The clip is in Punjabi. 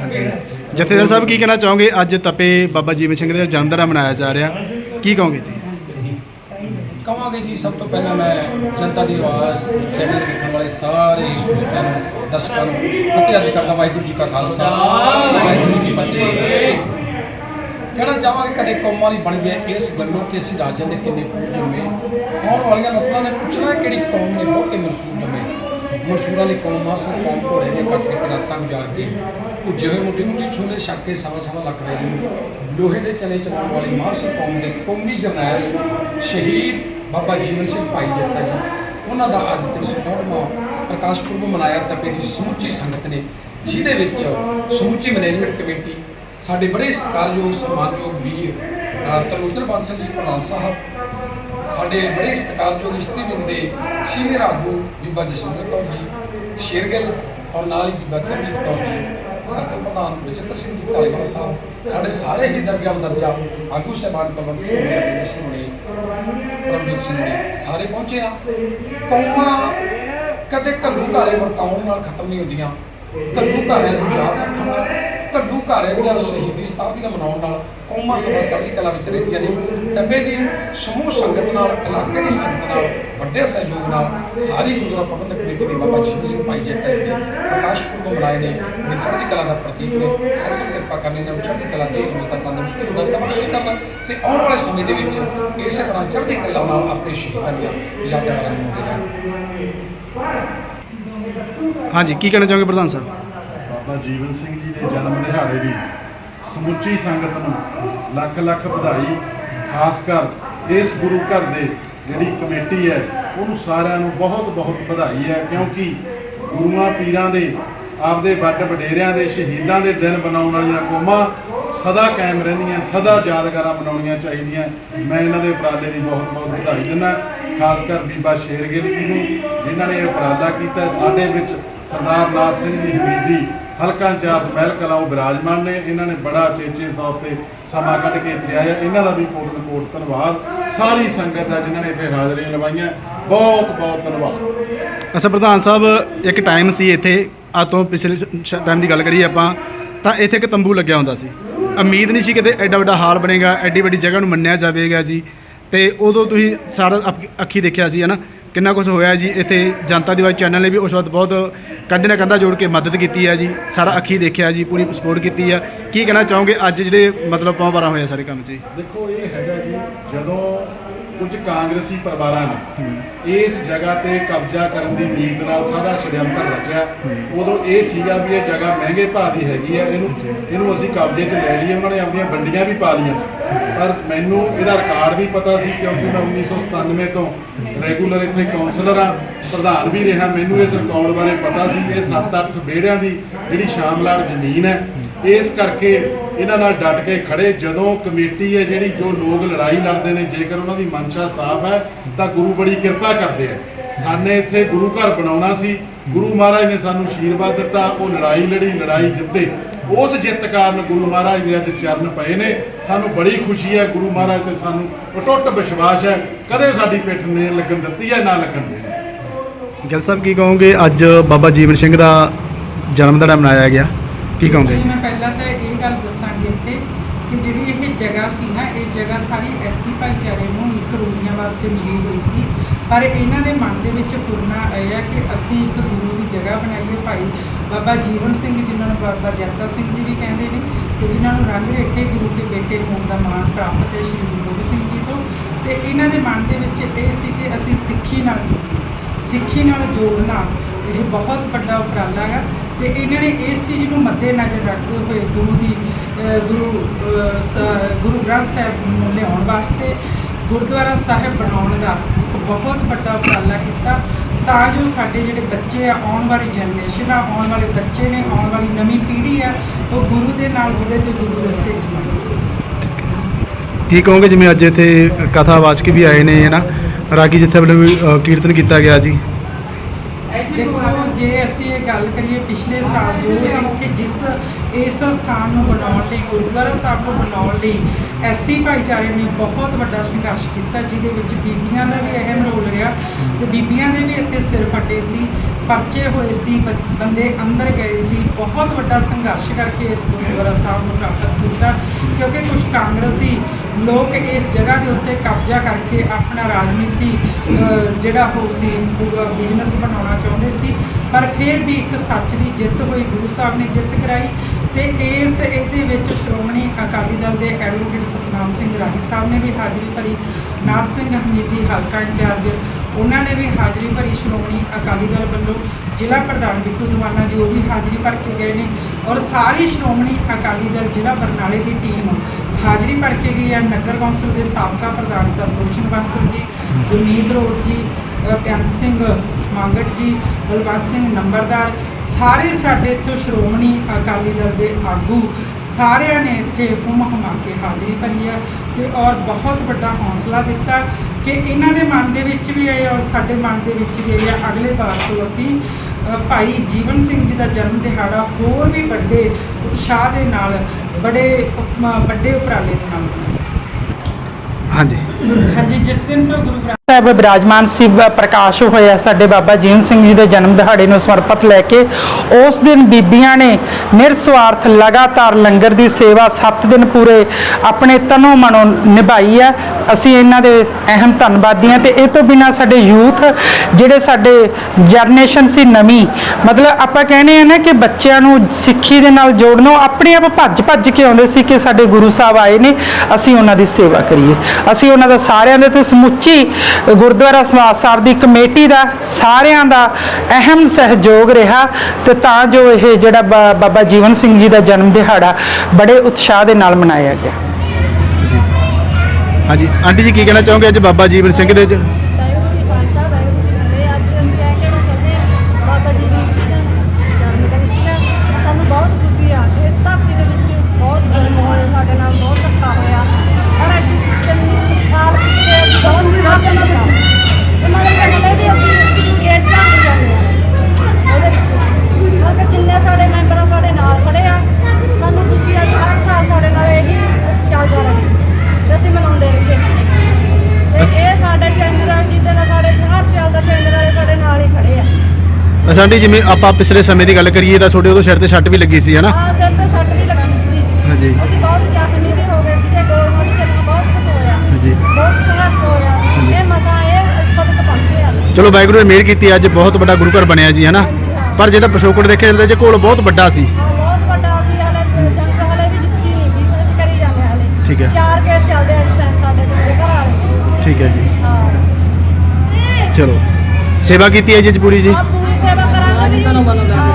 ਹਾਂਜੀ। ਜਥੇਦਾਰ ਸਾਹਿਬ, ਕੀ ਕਹਿਣਾ ਚਾਹੋਗੇ? ਅੱਜ ਤਪੇ ਬਾਬਾ ਜੀਵਨ ਸਿੰਘ ਦਾ ਜਨਮ ਦਿਹਾੜਾ ਮਨਾਇਆ ਜਾ ਰਿਹਾ। ਕੀ ਕਹੋਗੇ ਜੀ? ਕਹਾਂਗੇ ਜੀ, ਸਭ ਤੋਂ ਪਹਿਲਾਂ ਮੈਂ ਜਨਤਾ ਦੀ ਆਵਾਜ਼, ਚੈਨਲ ਵੇਖਣ ਵਾਲੇ ਸਾਰੇ ਸਰੋਤਿਆਂ ਨੂੰ, ਦਰਸ਼ਕਾਂ ਨੂੰ, ਫਤਿਹ ਅਰਜ਼ ਕਰਦਾ ਵਾਹਿਗੁਰੂ ਜੀ ਕਾ ਖਾਲਸਾ, ਵਾਹਿਗੁਰੂ ਜੀ ਕੀ ਫਤਿਹ। ਕਹਿਣਾ ਚਾਹਾਂਗੇ ਕਦੇ ਕੌਮਾਂ ਦੀ ਬਣ ਗਿਆ ਇਸ ਗੱਲੋਂ ਕਿ ਅਸੀਂ ਰਾਜਿਆਂ ਦੇ ਕਿੰਨੇ ਪੂਰ ਆਉਣ ਵਾਲੀਆਂ ਨਸਲਾਂ ਨੇ ਪੁੱਛਣਾ ਕਿਹੜੀ ਕੌਮ ਨੇ ਬਹੁਤੇ ਮਨਸੂਰ ਜੰਮੇ। ਮਨਸੂਰਾਂ ਦੀ ਕੌਮ ਆ ਕੌਮ ਘੋੜੇ ਦੇ ਇਕੱਠੇ ਤੇ ਗੁਜ਼ਾਰ ਕੇ ਭੁੱਜੇ ਹੋਏ ਮੁੱਠੀ ਮੁੱਠੀ ਛੋਲੇ ਛੱਕ ਕੇ ਸਵਾ ਸਵਾ ਲੱਖ ਨੇ। ਲੋਹੇ ਦੇ ਚਨੇ ਚਲਾਉਣ ਵਾਲੀ ਮਾਰਸ ਕੌਮ ਦੇ ਕੌਮੀ ਜਰਨੈਲ ਸ਼ਹੀਦ ਬਾਬਾ ਜੀਵਨ ਸਿੰਘ ਭਾਈ ਜੱਤਾ ਜੀ ਉਹਨਾਂ ਦਾ ਅੱਜ 364ਵਾਂ ਪ੍ਰਕਾਸ਼ ਪੁਰਬ ਮਨਾਇਆ। ਤਪੇ ਦੀ ਸਮੁੱਚੀ ਸੰਗਤ ਨੇ ਜਿਹਦੇ ਵਿੱਚ ਸਮੁੱਚੀ ਮੈਨੇਜਮੈਂਟ ਕਮੇਟੀ ਸਾਡੇ ਬੜੇ ਸਤਿਕਾਰਯੋਗ ਸਨਮਾਨਯੋਗ ਵੀਰ ਅ, ਤਰਲੋਚਨ ਬਾਦਸ਼ਾਹ ਜੀ ਪ੍ਰਧਾਨ ਸਾਹਿਬ ਸਾਡੇ ਬੜੇ ਸਤਿਕਾਰਯੋਗ ਇਸਤਰੀ ਵਿੰਗ ਦੇ ਸੀਨੀਅਰ ਆਗੂ ਬੀਬਾ ਜਸਵਿੰਦਰ ਕੌਰ ਜੀ ਸ਼ੇਰਗਿੱਲ ਔਰ ਨਾਲ ਹੀ ਬੀਬਾ ਚਰਨਜੀਤ ਕੌਰ ਜੀ ਸਾਡੇ ਪ੍ਰਧਾਨ ਬਚਿੱਤਰ ਸਿੰਘ ਜੀ, ਧਾਲੀਵਾਲ ਸਾਹਿਬ, ਸਾਡੇ ਸਾਰੇ ਹੀ ਦਰਜਾ ਬਦਰਜਾ ਆਗੂ ਸਹਿਬਾਨ ਕੁਲਵੰਤ ਸਿੰਘ ਨੇ ਸਿੰਘ ਨੇ ਪ੍ਰਭਜੋਤ ਸਿੰਘ ਨੇ ਸਾਰੇ ਪਹੁੰਚੇ ਆ। ਕੌਮਾਂ ਕਦੇ ਘੱਲੂ ਘਾਰੇ ਵਰਤਾਉਣ ਨਾਲ ਖਤਮ ਨਹੀਂ ਹੁੰਦੀਆਂ। ਘੱਲੂ ਘਾਰਿਆਂ ਨੂੰ ਯਾਦ ਰੱਖਣ ਘਾਰੇ ਦੀਆਂ ਸ਼ਹੀਦੀ ਸਤਾਬਦੀਆਂ ਮਨਾਉਣ ਨਾਲ ਕੌਮਾਂ ਸਦਾ ਚੜ੍ਹਦੀ ਕਲਾ ਵਿੱਚ ਰਹਿੰਦੀਆਂ ਨੇ। ਤੱਬੇ ਦੀ ਸਮੂਹ ਸੰਗਤ ਨਾਲ ਇਲਾਕੇ ਦੀ ਸੰਗਤ ਨਾਲ ਵੱਡੇ ਸਹਿਯੋਗ ਨਾਲ ਸਾਰੀ ਗੁਰਦੁਆਰਾ ਪ੍ਰਬੰਧਕ ਕਮੇਟੀ ਦੇ ਬਾਬਾ ਜੀਵਨ ਸਿੰਘ ਭਾਈ ਜੱਟਾ ਜੀ ਦੇ ਪ੍ਰਕਾਸ਼ ਪੁਰਬ ਮਨਾਏ ਨੇ। ਇਹ ਚੜ੍ਹਦੀ ਕਲਾ ਦਾ ਪ੍ਰਤੀਕ ਨੇ। ਸੰਗਤ ਕਿਰਪਾ ਕਰਨੀ ਨਾਲ ਚੜ੍ਹਦੀ ਕਲਾ ਦੇ ਉਹਨਾਂ ਦਾ ਤੰਦਰੁਸਤੀ ਨੂੰ ਦਰਦ ਬਖਸ਼ਿਸ਼ ਕਰਨਾ ਤੇ ਆਉਣ ਵਾਲੇ ਸਮੇਂ ਦੇ ਵਿੱਚ ਇਸੇ ਤਰ੍ਹਾਂ ਚੜ੍ਹਦੀ ਕਲਾ ਨਾਲ ਆਪਣੇ ਸ਼ਹੀਦਾਂ ਦੀਆਂ ਯਾਦਾਂ ਮਨਾਉਂਦੇ ਰਹਿਣ ਹਾਂਜੀ ਕੀ ਕਹਿਣਾ ਚਾਹੋਗੇ ਪ੍ਰਧਾਨ ਸਾਹਿਬ? ਬਾਬਾ ਜੀਵਨ ਸਿੰਘ ਜੀ ਦੇ ਜਨਮ ਦਿਹਾੜੇ ਦੀ ਸਮੁੱਚੀ ਸੰਗਤ ਨੂੰ ਲੱਖ ਲੱਖ ਵਧਾਈ, ਖਾਸ ਕਰ ਇਸ ਗੁਰੂ ਘਰ ਦੇ ਜਿਹੜੀ ਕਮੇਟੀ ਹੈ, ਉਹਨੂੰ ਸਾਰਿਆਂ ਨੂੰ ਬਹੁਤ ਬਹੁਤ ਵਧਾਈ ਹੈ, ਕਿਉਂਕਿ ਗੁਰੂਆਂ ਪੀਰਾਂ ਦੇ, ਆਪਦੇ ਵੱਡ ਵਡੇਰਿਆਂ ਦੇ, ਸ਼ਹੀਦਾਂ ਦੇ ਦਿਨ ਬਣਾਉਣ ਵਾਲੀਆਂ ਕੌਮਾਂ ਸਦਾ ਕਾਇਮ ਰਹਿੰਦੀਆਂ, ਸਦਾ ਯਾਦਗਾਰਾਂ ਬਣਾਉਣੀਆਂ ਚਾਹੀਦੀਆਂ। ਮੈਂ ਇਹਨਾਂ ਦੇ ਉਪਰਾਲੇ ਦੀ ਬਹੁਤ ਬਹੁਤ ਵਧਾਈ ਦਿੰਦਾ ਖਾਸ ਕਰ ਬੀਬਾ ਸ਼ੇਰਗਿੱਲ ਜੀ ਨੂੰ, ਜਿਨ੍ਹਾਂ ਨੇ ਇਹ ਉਪਰਾਲਾ ਕੀਤਾ, ਸਾਡੇ ਵਿੱਚ ਸਰਦਾਰ ਨਾਥ ਸਿੰਘ ਜੀ ਹਮੀਦੀ ਹਲਕਾ ਇੰਚਾਰਜ ਮਹਿਲ ਕਲਾਂ ਉਹ ਵਿਰਾਜਮਾਨ ਨੇ, ਇਹਨਾਂ ਨੇ ਬੜਾ ਚੇਚੇ ਤੌਰ ਤੇ ਸਮਾਂ ਕੱਢ ਕੇ ਇੱਥੇ ਆਏ ਇਹਨਾਂ ਦਾ ਵੀ ਕੋਟ ਕੋਟ ਧੰਨਵਾਦ। ਸਾਰੀ ਸੰਗਤ ਹੈ ਜਿਨ੍ਹਾਂ ਨੇ ਇੱਥੇ ਹਾਜ਼ਰੀਆਂ ਲਵਾਈਆਂ। ਬਹੁਤ ਬਹੁਤ ਧੰਨਵਾਦ। ਅੱਛਾ, ਪ੍ਰਧਾਨ ਸਾਹਿਬ, ਇੱਕ ਟਾਈਮ ਸੀ ਇੱਥੇ। ਆ ਤੋਂ ਪਿਛਲੇ ਟਾਈਮ ਦੀ ਗੱਲ ਕਰੀਏ ਆਪਾਂ, ਤਾਂ ਇੱਥੇ ਇੱਕ ਤੰਬੂ ਲੱਗਿਆ ਹੁੰਦਾ ਸੀ। ਉਮੀਦ ਨਹੀਂ ਸੀ ਕਿਤੇ ਐਡਾ ਵੱਡਾ ਹਾਲ ਬਣੇਗਾ, ਐਡੀ ਵੱਡੀ ਜਗ੍ਹਾ ਨੂੰ ਮੰਨਿਆ ਜਾਵੇਗਾ ਜੀ। ਤੇ ਉਦੋਂ ਤੁਸੀਂ ਸਾਰਾ ਅੱਖ- ਅੱਖੀ ਦੇਖਿਆ ਸੀ, ਹਨਾ? ਕਿੰਨਾ ਕੁਝ ਹੋਇਆ ਜੀ, ਇੱਥੇ ਜਨਤਾ ਦੀ ਆਵਾਜ਼ ਚੈਨਲ ਨੇ ਵੀ ਉਸ ਵਕਤ ਬਹੁਤ ਕੰਧ ਨਾਲ ਕੰਧਾ ਜੋੜ ਕੇ ਮਦਦ ਕੀਤੀ ਹੈ ਜੀ, ਸਾਰਾ ਅੱਖੀ ਦੇਖਿਆ ਜੀ, ਪੂਰੀ ਸਪੋਰਟ ਕੀਤੀ ਆ ਕੀ ਕਹਿਣਾ ਚਾਹੋਗੇ ਅੱਜ ਜਿਹੜੇ ਮਤਲਬ ਪੌਂ ਹੋਇਆ ਸਾਰੇ ਕੰਮ 'ਚ ਜੀ? ਦੇਖੋ, ਇਹ ਹੈਗਾ ਜੀ, ਜਦੋਂ ਕੁਝ ਕਾਂਗਰਸੀ ਪਰਿਵਾਰਾਂ ਨੇ ਇਸ ਜਗ੍ਹਾ ਤੇ ਕਬਜ਼ਾ ਕਰਨ ਦੀ ਨੀਤ ਨਾਲ ਸਾਰਾ ਸ਼ੜਯੰਤਰ ਰਚਿਆ ਉਦੋਂ ਇਹ ਸੀਗਾ ਵੀ ਇਹ ਜਗ੍ਹਾ ਮਹਿੰਗੇ ਭਾਅ ਦੀ ਹੈਗੀ ਆ ਇਹਨੂੰ ਇਹਨੂੰ ਅਸੀਂ ਕਬਜ਼ੇ 'ਚ ਲੈ ਲਈਏ, ਉਹਨਾਂ ਨੇ ਆਪਣੀਆਂ ਵੰਡੀਆਂ ਵੀ ਪਾ ਲਈਆਂ ਸੀ। ਪਰ ਮੈਨੂੰ ਇਹਦਾ ਰਿਕਾਰਡ ਵੀ ਪਤਾ ਸੀ ਕਿਉਂਕਿ ਮੈਂ 1997 ਤੋਂ ਰੈਗੂਲਰ ਇੱਥੇ ਕਾਉਂਸਲਰ ਆ, ਪ੍ਰਧਾਨ ਵੀ ਰਿਹਾ, ਮੈਨੂੰ ਇਸ ਰਿਕਾਰਡ ਬਾਰੇ ਪਤਾ ਸੀ ਇਹ 7-8 ਵਿਹੜਿਆਂ ਦੀ ਜਿਹੜੀ ਸ਼ਾਮਲਾੜ ਜ਼ਮੀਨ ਹੈ, ਇਸ ਕਰਕੇ ਇਹਨਾਂ ਨਾਲ ਡਟ ਕੇ ਖੜੇ। ਜਦੋਂ ਕਮੇਟੀ ਹੈ ਜਿਹੜੀ, ਜੋ ਲੋਕ ਲੜਾਈ ਲੜਦੇ ਨੇ, ਜੇਕਰ ਉਹਨਾਂ ਦੀ ਮਨਸ਼ਾ ਸਾਫ਼ ਹੈ, ਤਾਂ ਗੁਰੂ ਬੜੀ ਕਿਰਪਾ ਕਰਦੇ ਆ। ਸਾਨੇ ਇੱਥੇ ਗੁਰੂ ਘਰ ਬਣਾਉਣਾ ਸੀ। ਗੁਰੂ ਮਹਾਰਾਜ ਨੇ ਸਾਨੂੰ ਆਸ਼ੀਰਵਾਦ ਦਿੱਤਾ, ਉਹ ਲੜਾਈ ਲੜੀ, ਲੜਾਈ ਜਿੱਤੇ। ਉਸ ਜਿੱਤ ਕਾਰਨ ਗੁਰੂ ਮਹਾਰਾਜ ਦੇ ਅੱਜ ਚਰਨ ਪਏ ਨੇ। ਸਾਨੂੰ ਬੜੀ ਖੁਸ਼ੀ ਹੈ ਗੁਰੂ ਮਹਾਰਾਜ ਤੇ ਸਾਨੂੰ ਅਟੁੱਟ ਵਿਸ਼ਵਾਸ ਹੈ। ਕਦੇ ਸਾਡੀ ਪਿੱਠ ਨੇ ਲੱਗਣ ਦਿੱਤੀ ਹੈ ਨਾ ਲੱਗਣ ਦੇਣੀ। ਗਿੱਲ ਸਾਹਿਬ ਕੀ ਕਹੋਗੇ? ਅੱਜ ਬਾਬਾ ਜੀਵਨ ਸਿੰਘ ਦਾ ਜਨਮ ਦਿਹਾੜਾ ਮਨਾਇਆ ਗਿਆ। ਕੀ ਕਹੋਗੇ ਜੀ? ਮੈਂ ਪਹਿਲਾਂ ਤਾਂ ਇਹ ਗੱਲ ਦੱਸਾਂਗੀ ਇੱਥੇ ਕਿ ਜਿਹੜੀ ਇਹ ਜਗ੍ਹਾ ਸੀ ਨਾ ਇਹ ਜਗ੍ਹਾ ਸਾਰੀ ਐਸੀ ਭਾਈਚਾਰੇ ਨੂੰ ਇੱਕ ਰੂੜੀਆਂ ਵਾਸਤੇ ਮਿਲੀ ਹੋਈ ਸੀ। ਪਰ ਇਹਨਾਂ ਦੇ ਮਨ ਦੇ ਵਿੱਚ ਪੁਰਨਾ ਆਇਆ ਕਿ ਅਸੀਂ ਇੱਕ ਗੁਰੂ ਦੀ ਜਗ੍ਹਾ ਬਣਾਈਏ ਭਾਈ। ਬਾਬਾ ਜੀਵਨ ਸਿੰਘ ਜਿਨ੍ਹਾਂ ਨੂੰ, ਬਾਬਾ ਜੱਤਾ ਸਿੰਘ ਜੀ ਵੀ ਕਹਿੰਦੇ ਨੇ ਤੇ ਜਿਨ੍ਹਾਂ ਨੂੰ ਰੰਗ ਰੇਟੇ ਗੁਰੂ ਕੇ ਬੇਟੇ ਹੋਣ ਦਾ ਮਾਣ ਪ੍ਰਾਪਤ ਹੈ ਸ਼੍ਰੀ ਗੁਰੂ ਗੋਬਿੰਦ ਸਿੰਘ ਜੀ ਤੋਂ। ਤੇ ਇਹਨਾਂ ਦੇ ਮਨ ਦੇ ਵਿੱਚ ਇਹ ਸੀ ਕਿ ਅਸੀਂ ਸਿੱਖੀ ਨਾਲ ਜੁੜੀਏ, ਸਿੱਖੀ ਨਾਲ ਜੋੜਨਾ ਇਹ ਬਹੁਤ ਵੱਡਾ ਉਪਰਾਲਾ ਹੈ। ਤੇ ਇਹਨਾਂ ਨੇ ਇਸ ਚੀਜ਼ ਨੂੰ ਮੱਦੇ ਨਜ਼ਰ ਰੱਖਦੇ ਹੋਏ ਗੁਰੂ ਦੀ ਗੁਰੂ ਸ- ਗੁਰੂ ਗ੍ਰੰਥ ਸਾਹਿਬ ਨੂੰ ਲਿਆਉਣ ਵਾਸਤੇ ਗੁਰਦੁਆਰਾ ਸਾਹਿਬ ਬਣਾਉਣ ਦਾ ਬਹੁਤ ਵੱਡਾ ਉਪਰਾਲਾ ਕੀਤਾ ਤਾਂ ਜੋ ਸਾਡੇ ਜਿਹੜੇ ਬੱਚੇ ਆ ਆਉਣ ਵਾਲੀ ਜਨਰੇਸ਼ਨ ਆ ਆਉਣ ਵਾਲੇ ਬੱਚੇ ਨੇ ਆਉਣ ਵਾਲੀ ਨਵੀਂ ਪੀੜ੍ਹੀ ਆ ਉਹ ਗੁਰੂ ਦੇ ਨਾਲ ਜੁੜੇ ਤੇ ਗੁਰੂ ਦੱਸੇ ਕੀ ਕਹੋਗੇ ਜਿਵੇਂ ਅੱਜ ਇੱਥੇ ਕਥਾਵਾਚਕ ਵੀ ਆਏ ਨੇ ਹਨਾ? ਰਾਗੀ ਜਿੱਥੇ ਵੱਲੋਂ ਕੀਰਤਨ ਕੀਤਾ ਗਿਆ ਜੀ। ਦੇਖੋ ਜੇ ਅਸੀਂ ਇਹ ਗੱਲ ਕਰੀਏ ਪਿਛਲੇ ਸਾਲ ਜੋ ਇੱਥੇ ਜਿਸ ਇਸ ਸਥਾਨ ਨੂੰ ਬਣਾਉਣ ਲਈ, ਗੁਰਦੁਆਰਾ ਸਾਹਿਬ ਨੂੰ ਬਣਾਉਣ ਲਈ ਐਸਸੀ ਭਾਈਚਾਰੇ ਨੇ ਬਹੁਤ ਵੱਡਾ ਸੰਘਰਸ਼ ਕੀਤਾ, ਜਿਹਦੇ ਵਿੱਚ ਬੀਬੀਆਂ ਦਾ ਵੀ ਅਹਿਮ ਰੋਲ ਰਿਹਾ ਤੇ ਬੀਬੀਆਂ ਦੇ ਵੀ ਇੱਥੇ ਸਿਰ ਫੱਟੇ ਸੀ, ਪਰਚੇ ਹੋਏ ਸੀ, ਬ- ਬੰਦੇ ਅੰਦਰ ਗਏ ਸੀ, ਬਹੁਤ ਵੱਡਾ ਸੰਘਰਸ਼ ਕਰਕੇ ਇਸ ਗੁਰਦੁਆਰਾ ਸਾਹਿਬ ਨੂੰ ਪ੍ਰਾਪਤ ਕੀਤਾ, ਕਿਉਂਕਿ ਕੁਝ ਕਾਂਗਰਸੀ ਲੋਕ ਇਸ ਜਗ੍ਹਾ ਦੇ ਉੱਤੇ ਕਬਜ਼ਾ ਕਰਕੇ ਆਪਣਾ ਰਾਜਨੀਤੀ ਜਿਹੜਾ ਉਹ ਸੀ ਬਿਜ਼ਨਸ ਬਣਾਉਣਾ ਚਾਹੁੰਦੇ ਸੀ, ਪਰ ਫਿਰ ਵੀ ਇੱਕ ਸੱਚ ਦੀ ਜਿੱਤ ਹੋਈ, ਗੁਰੂ ਸਾਹਿਬ ਨੇ ਜਿੱਤ ਕਰਾਈ ਤੇ ਇਸ ਇਹਦੇ ਵਿੱਚ ਸ਼੍ਰੋਮਣੀ ਅਕਾਲੀ ਦਲ ਦੇ ਐਡਵੋਕੇਟ ਸਤਨਾਮ ਸਿੰਘ ਰਾਣੀ ਸਾਹਿਬ ਨੇ ਵੀ ਹਾਜ਼ਰੀ ਭਰੀ, ਨਾਥ ਸਿੰਘ ਹਮੀਦੀ ਹਲਕਾ ਇੰਚਾਰਜ, ਉਹਨਾਂ ਨੇ ਵੀ ਹਾਜ਼ਰੀ ਭਰੀ ਸ਼੍ਰੋਮਣੀ ਅਕਾਲੀ ਦਲ ਵੱਲੋਂ ਜ਼ਿਲ੍ਹਾ ਪ੍ਰਧਾਨ ਬਿੱਟੂ ਦਵਾਨਾ ਜੀ, ਉਹ ਵੀ ਹਾਜ਼ਰੀ ਭਰ ਕੇ ਗਏ ਨੇ। ਔਰ ਸਾਰੀ ਸ਼੍ਰੋਮਣੀ ਅਕਾਲੀ ਦਲ ਜ਼ਿਲ੍ਹਾ ਬਰਨਾਲੇ ਦੀ ਟੀਮ ਹਾਜ਼ਰੀ ਭਰ ਕੇ ਗਈ ਹੈ। ਨਗਰ ਕੌਂਸਲ ਦੇ ਸਾਬਕਾ ਪ੍ਰਧਾਨ ਤਰਲੋਚਨ ਬਾਂਸਲ ਜੀ ਗੁਰਮੀਤ ਰੋਡ ਜੀ ਅ, ਸਿੰਘ ਮੰਗਟ ਜੀ ਬਲਵੰਤ ਸਿੰਘ ਨੰਬਰਦਾਰ ਸਾਰੇ ਸਾਡੇ ਇੱਥੇ ਸ਼੍ਰੋਮਣੀ ਅਕਾਲੀ ਦਲ ਦੇ ਆਗੂ ਸਾਰਿਆਂ ਨੇ ਇੱਥੇ ਹੁਮ ਹੁਮਾ ਕੇ ਹਾਜ਼ਰੀ ਭਰੀ ਆ ਤੇ ਔਰ ਬਹੁਤ ਵੱਡਾ ਹੌਸਲਾ ਦਿੱਤਾ ਕਿ ਇਹਨਾਂ ਦੇ ਮਨ ਦੇ ਵਿੱਚ ਵੀ ਹੈ ਔਰ ਸਾਡੇ ਮਨ ਦੇ ਵਿੱਚ ਵੀ ਹੈ ਅਗਲੇ ਵਾਰ ਤੋਂ ਅਸੀਂ ਭਾਈ ਜੀਵਨ ਸਿੰਘ ਜੀ ਦਾ ਜਨਮ ਦਿਹਾੜਾ ਹੋਰ ਵੀ ਵੱਡੇ ਉਤਸ਼ਾਹ ਦੇ ਨਾਲ ਬੜੇ ਵੱਡੇ ਉਪਰਾਲੇ ਦੇ ਨਾਲ ਹਾਂਜੀ। ਹਾਂਜੀ ਜਿਸ ਦਿਨ ਤੋਂ ਗੁਰੂ ਸਾਹਿਬ ਵਿਰਾਜਮਾਨ ਸੀ ਪ੍ਰਕਾਸ਼ ਹੋਇਆ ਸਾਡੇ ਬਾਬਾ ਜੀਵਨ ਸਿੰਘ ਜੀ ਦੇ ਜਨਮ ਦਿਹਾੜੇ ਨੂੰ ਸਮਰਪਿਤ ਲੈ ਕੇ। ਉਸ ਦਿਨ ਬੀਬੀਆਂ ਨੇ ਨਿਰਸਵਾਰਥ ਲਗਾਤਾਰ ਲੰਗਰ ਦੀ ਸੇਵਾ 7 ਦਿਨ ਪੂਰੇ ਆਪਣੇ ਤਨੋਂ ਮਨੋਂ ਨਿਭਾਈ ਹੈ। ਅਸੀਂ ਇਹਨਾਂ ਦੇ ਅਹਿਮ ਧੰਨਵਾਦੀ ਹਾਂ ਤੇ ਇਹ ਤੋਂ ਬਿਨਾ ਸਾਡੇ ਯੂਥ ਜਿਹੜੇ ਸਾਡੇ ਜਨਰੇਸ਼ਨ ਸੀ ਨਵੀਂ, ਮਤਲਬ ਆਪਾਂ ਕਹਿੰਦੇ ਆ ਨਾ ਕਿ ਬੱਚਿਆਂ ਨੂੰ ਸਿੱਖੀ ਦੇ ਨਾਲ ਜੋੜਨਾ ਆਪਣੇ ਆਪ ਭੱਜ ਭੱਜ ਕੇ ਆਉਂਦੇ ਸੀ ਕਿ ਸਾਡੇ ਗੁਰੂ ਸਾਹਿਬ ਆਏ ਨੇ, ਅਸੀਂ ਉਹਨਾਂ ਦੀ ਸੇਵਾ ਕਰੀਏ। ਅਸੀਂ ਉਹਨਾਂ ਦਾ ਸਾਰਿਆਂ ਦੇ ਤੇ ਸਮੁੱਚੀ ਗੁਰਦੁਆਰਾ ਸਮਾਜ ਸਾਹਿਬ ਦੀ ਕਮੇਟੀ ਦਾ ਸਾਰਿਆਂ ਦਾ ਅਹਿਮ ਸਹਿਯੋਗ ਰਿਹਾ ਤੇ ਤਾਂ ਜੋ ਇਹ ਜਿਹੜਾ ਬਾ- ਬਾਬਾ ਜੀਵਨ ਸਿੰਘ ਜੀ ਦਾ ਜਨਮ ਦਿਹਾੜਾ ਬੜੇ ਉਤਸ਼ਾਹ ਦੇ ਨਾਲ ਮਨਾਇਆ ਗਿਆ। ਹਾਂਜੀ। ਆਂਟੀ ਜੀ ਕੀ ਕਹਿਣਾ ਚਾਹੋਗੇ ਅੱਜ ਬਾਬਾ ਜੀਵਨ ਸਿੰਘ ਦੇ ਜ- ਵਾਹਿਗੁਰੂ ਜੀ ਖਾਲਸਾ ਵਾਹਿਗੁਰੂ ਜੀ ਕੀ ਫਤਿਹ ਅੱਜ ਅਸੀਂ ਇਹ ਕਹਿਣਾ ਚਾਹੁੰਦੇ ਹਾਂ ਬਾਬਾ ਜੀ ਦੀ ਸੀਗਾ ਜਨਮ ਦਿਨ ਸੀਗਾ ਸਾਨੂੰ ਬਹੁਤ ਖੁਸ਼ੀ ਆ ਇਸ ਧਰਤੀ ਦੇ ਵਿੱਚ ਬਹੁਤ ਜ਼ੁਲਮ ਹੋਏ ਸਾਡੇ ਨਾਲ ਬਹੁਤ ਧੱਕਾ ਹੋਇਆ ਪਰ ਅੱਜ ਤਿੰਨ ਸਾਲ ਪਿੱਛੇ ਬਹੁਤ ਵਿਰੋਧ ਕੀਤਾ ਉਹਨਾਂ ਦੇ ਕਹਿੰਦੇ ਵੀ ਅਸੀਂ ਗੇਟ ਝਾੜ ਜਾਂਦੇ ਹਾਂ ਉਹਦੇ ਵਿੱਚ ਕਿਉਂਕਿ ਜਿੰਨੇ ਸਾਡੇ ਮੈਂਬਰ ਆ ਸਾਡੇ ਨਾਲ ਖੜੇ ਆ ਸਾਨੂੰ ਖੁਸ਼ੀ ਆ ਕਿ ਹਰ ਸਾਲ ਸਾਡੇ ਨਾਲ ਇਹੀ ਅਸੀਂ ਚੱਲਦਾ ਰਹੇ ਤੇ ਅਸੀਂ ਮਨਾਉਂਦੇ ਰਹੀਏ ਤੇ ਇਹ ਸਾਡੇ ਚੈਨਲ ਆ ਜਿਹਦੇ ਨਾਲ ਸਾਡੇ ਹਰ ਚੱਲਦਾ ਚੈਨਲ ਵਾਲੇ ਸਾਡੇ ਨਾਲ ਹੀ ਖੜੇ ਆ ਅੱਛਾ ਆਂਟੀ ਜਿਵੇਂ ਆਪਾਂ ਪਿਛਲੇ ਸਮੇਂ ਦੀ ਗੱਲ ਕਰੀਏ ਤਾਂ ਤੁਹਾਡੇ ਉਦੋਂ ਸਿਰ ਤੇ ਛੱਟ ਵੀ ਲੱਗੀ ਸੀ ਹਨਾ? ਆ ਸਿਰ ਤੇ ਸੱਟ ਵੀ ਲੱਗੀ ਸੀ। ਹਾਂਜੀ। ਅਸੀਂ ਬਹੁਤ ਜ਼ਖਮੀ ਵੀ ਹੋ ਗਏ ਸੀਗੇ ਗੋਲੀਆਂ ਵੀ ਚੱਲੀਆਂ ਬਹੁਤ ਕੁਝ ਹੋਇਆ। ਹਾਂਜੀ। ਬਹੁਤ ਸੰਘਰਸ਼ ਹੋਇਆ। ਸੀ ਇਹ ਮਸਾਂ ਇਹ ਇੱਥੋਂ ਤੱਕ ਪਹੁੰਚੇ ਅਸੀਂ ਚਲੋ ਵਾਹਿਗੁਰੂ ਨੇ ਮਿਹਰ ਕੀਤੀ ਅੱਜ ਬਹੁਤ ਵੱਡਾ ਗੁਰੂ ਘਰ ਬਣਿਆ ਜੀ ਹਨਾ? ਹਾਂ। ਪਰ ਜਿਹਦਾ ਪਿਛੋਕੜ ਦੇਖਿਆ ਜਾਂਦਾ ਜੇ ਕੋਲ ਬਹੁਤ ਵੱਡਾ ਸੀ। ਹਾਂ ਬਹੁਤ ਵੱਡਾ ਸੀ ਹਲੇ ਜੰਗ ਹਲੇ ਵੀ ਜਿੱਤੀ ਨਹੀਂ ਵੀ ਅਸੀਂ ਕਰੀ ਜਾਂਦੇ ਹਲੇ। ਠੀਕ ਹੈ। ਚਾਰ ਕੇਸ ਚੱਲਦੇ ਆ ਇਸ ਟਾਈਮ ਸਾਡੇ ਤੇ ਮੇਰੇ ਘਰ ਵਾਲੇ ਠੀਕ ਹੈ ਜੀ। ਹਾਂ। ਚਲੋ। ਸੇਵਾ ਕੀਤੀ ਹੈ ਜੀ ਅੱਜ ਪੂਰੀ ਜੀ? ਪੂਰੀ ਸੇਵਾ ਕਰਾਂਗੇ ਜੀ ਹਾਂ